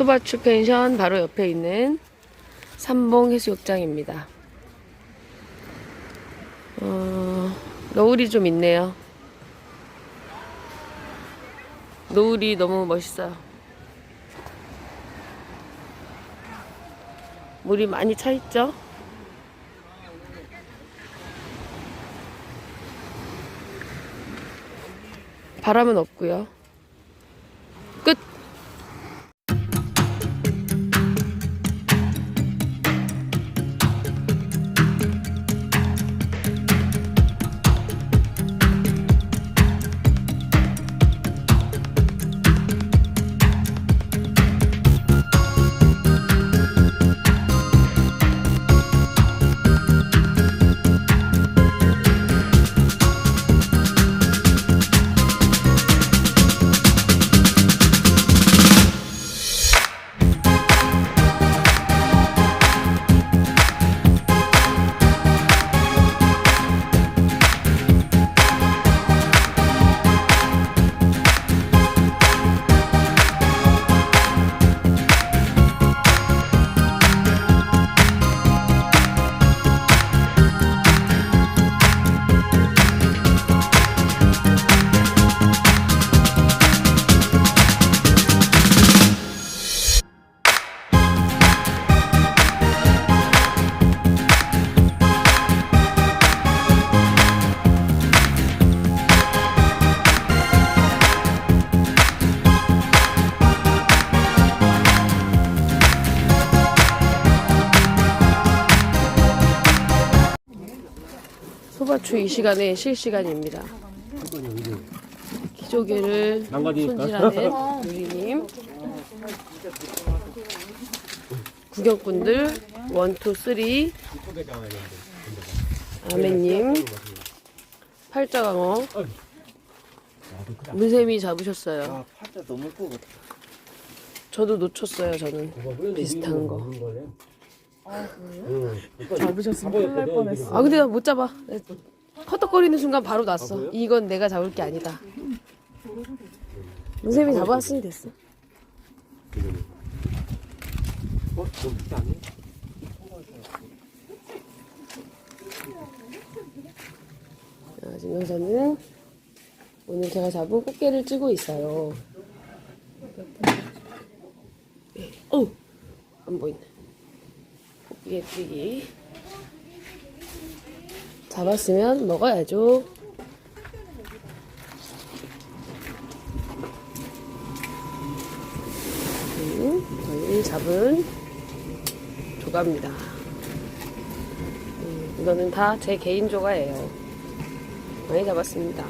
소바추 펜션 바로 옆에 있는 삼봉 해수욕장입니다. 어, 노을이 좀 있네요. 노을이 너무 멋있어요. 물이 많이 차 있죠? 바람은 없고요. 소바추 이 시간에 실시간입니다. 기조개를. 손질하는 유리님. 구경꾼들 원투 쓰리 아멘님 팔자강어 문세미 잡으셨어요. 저도 놓쳤어요. 저는 비슷한 거. 잡으셨으면 큰일 날 뻔했어. 아 근데 나 못 잡아. 헛떡거리는 순간 바로 났어. 이건 내가 잡을 게 아니다. 문세미 잡아왔으니 됐어. 어? 너무 밑에 아니야? 자, 지금 여기서는 오늘 제가 잡은 꽃게를 찌고 있어요. 어, 안 보이네. 꽃게 찌기. 잡았으면 먹어야죠. 음, 잡은 조가입니다. 음, 이거는 다 제 개인 조가예요. 많이 잡았습니다.